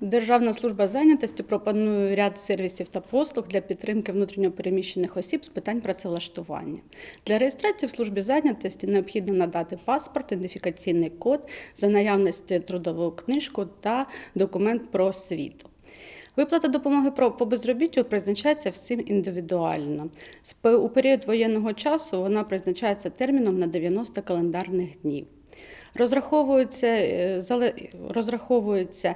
Державна служба зайнятості пропонує ряд сервісів та послуг для підтримки внутрішньопереміщених осіб з питань працевлаштування. Для реєстрації в службі зайнятості необхідно надати паспорт, ідентифікаційний код за наявності трудову книжку та документ про освіту. Виплата допомоги по безробіттю призначається всім індивідуально. У період воєнного часу вона призначається терміном на 90 календарних днів. Розраховується, е, розраховується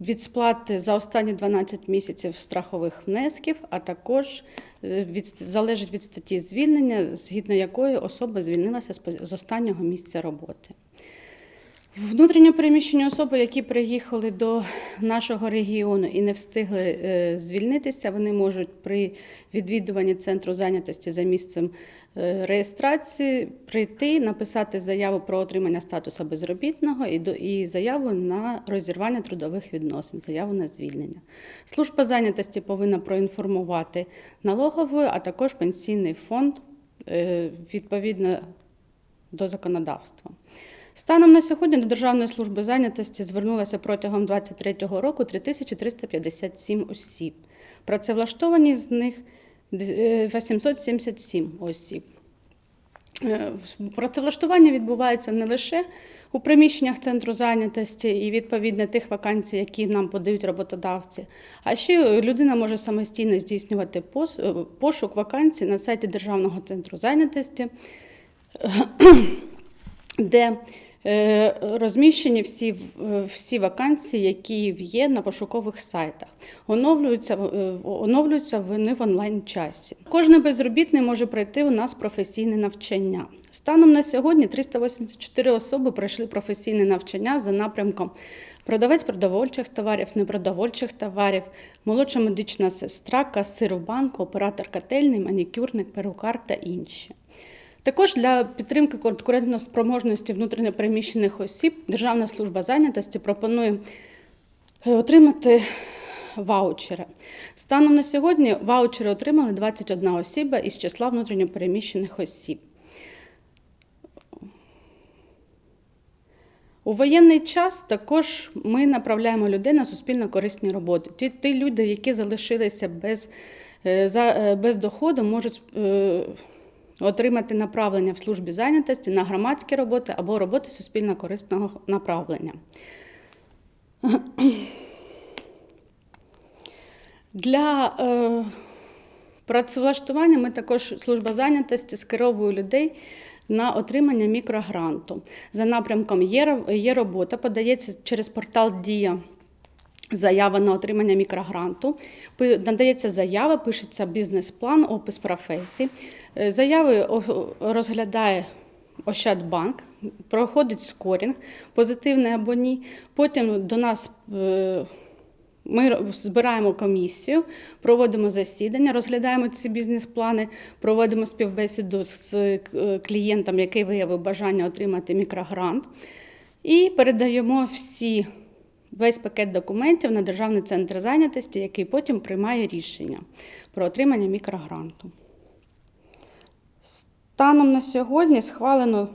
від сплати за останні 12 місяців страхових внесків, а також е, від, залежить від статті звільнення, згідно якої особа звільнилася з останнього місця роботи. Внутрішньо переміщені особи, які приїхали до нашого регіону і не встигли е, звільнитися, вони можуть при відвідуванні центру зайнятості за місцем е, реєстрації прийти, написати заяву про отримання статусу безробітного і, заяву на розірвання трудових відносин, заяву на звільнення. Служба зайнятості повинна проінформувати налогову, а також пенсійний фонд е, відповідно до законодавства. Станом на сьогодні до Державної служби зайнятості звернулося протягом 2023 року 3357 осіб. Працевлаштовані з них е, 877 осіб. Е, Працевлаштування відбувається не лише у приміщеннях центру зайнятості і відповідно тих вакансій, які нам подають роботодавці, а ще людина може самостійно здійснювати е, пошук вакансій на сайті Державного центру зайнятості де е, розміщені всі, в- всі вакансії, які є на пошукових сайтах. Оновлюються, е, оновлюються вони в онлайн-часі. Кожен безробітний може пройти у нас професійне навчання. Станом на сьогодні 384 особи пройшли професійне навчання за напрямком продавець продовольчих товарів, непродовольчих товарів, молодша медична сестра, касир у банку, оператор котельний, манікюрник, перукар та інші. Також для підтримки конкурентоспроможності внутрішньопереміщених осіб Державна служба зайнятості пропонує е, отримати ваучери. Станом на сьогодні ваучери отримали 21 особа із числа внутрішньопереміщених осіб. У воєнний час також ми направляємо людей на суспільно корисні роботи. Ті, ті люди, які залишилися без, е, е, без доходу, можуть отримати направлення в службі зайнятості на громадські роботи або роботи суспільно корисного направлення. Для е, працевлаштування ми також служба зайнятості скеровує людей на отримання мікрогранту. За напрямком є, є робота, подається через портал Дія. Заява на отримання мікрогранту. Надається заява, пишеться бізнес-план, опис професії. Е, Заяви розглядає Ощадбанк, проходить скорінг, позитивний або ні. Потім до нас е, ми збираємо комісію, проводимо засідання, розглядаємо ці бізнес-плани, проводимо співбесіду з е, клієнтом, який виявив бажання отримати мікрогрант, і передаємо всі весь пакет документів на Державний центр зайнятості, який потім приймає рішення про отримання мікрогранту. Станом на сьогодні схвалено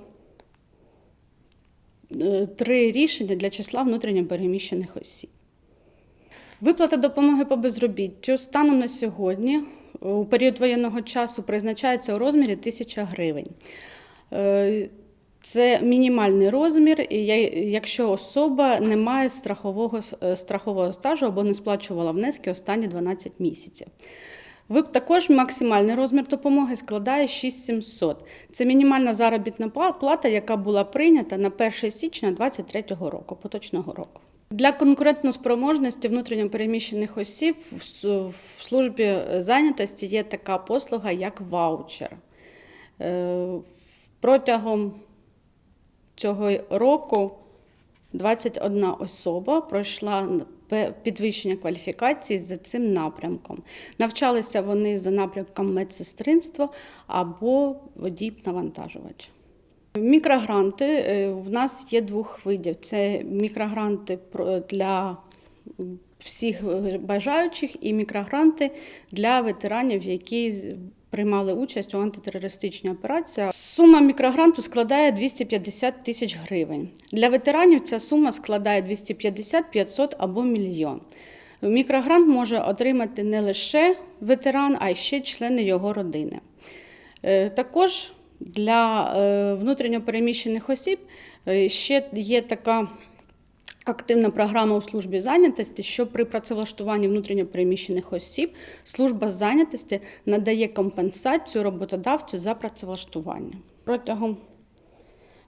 е, три рішення для числа внутрішньопереміщених осіб. Виплата допомоги по безробіттю станом на сьогодні у період воєнного часу призначається у розмірі 1000 гривень. Це мінімальний розмір, якщо особа не має страхового, е, страхового стажу або не сплачувала внески останні 12 місяців. Ви також максимальний розмір допомоги складає 6700. Це мінімальна заробітна плата, яка була прийнята на 1 січня 2023 року, поточного року. Для конкурентноспроможності внутрішньопереміщених осіб в службі зайнятості є така послуга, як ваучер. Е, Протягом цього року 21 особа пройшла підвищення кваліфікації за цим напрямком. Навчалися вони за напрямком медсестринство або водій-навантажувач. Мікрогранти е, в нас є двох видів: це мікрогранти для всіх е, бажаючих і мікрогранти для ветеранів, які приймали участь у антитерористичній операції. Сума мікрогранту складає 250 тисяч гривень. Для ветеранів ця сума складає 250, 500 або мільйон. Мікрогрант може отримати не лише ветеран, а й ще члени його родини. Е, Також для е, внутрішньопереміщених осіб е, ще є така активна програма у службі зайнятості, що при працевлаштуванні внутрішньопереміщених осіб служба зайнятості надає компенсацію роботодавцю за працевлаштування. Протягом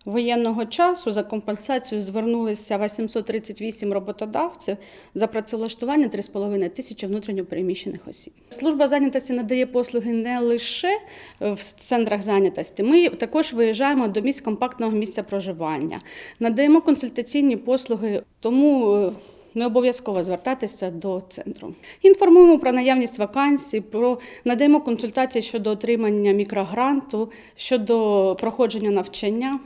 воєнного часу за компенсацію звернулися 838 роботодавців за працевлаштування 3,5 тисячі внутрішньопереміщених осіб. Служба зайнятості надає послуги не лише в центрах зайнятості. Ми також виїжджаємо до місць компактного місця проживання, надаємо консультаційні послуги, тому. е, Не обов'язково звертатися до центру. Інформуємо про наявність вакансій, про надаємо консультації щодо отримання мікрогранту, щодо проходження навчання.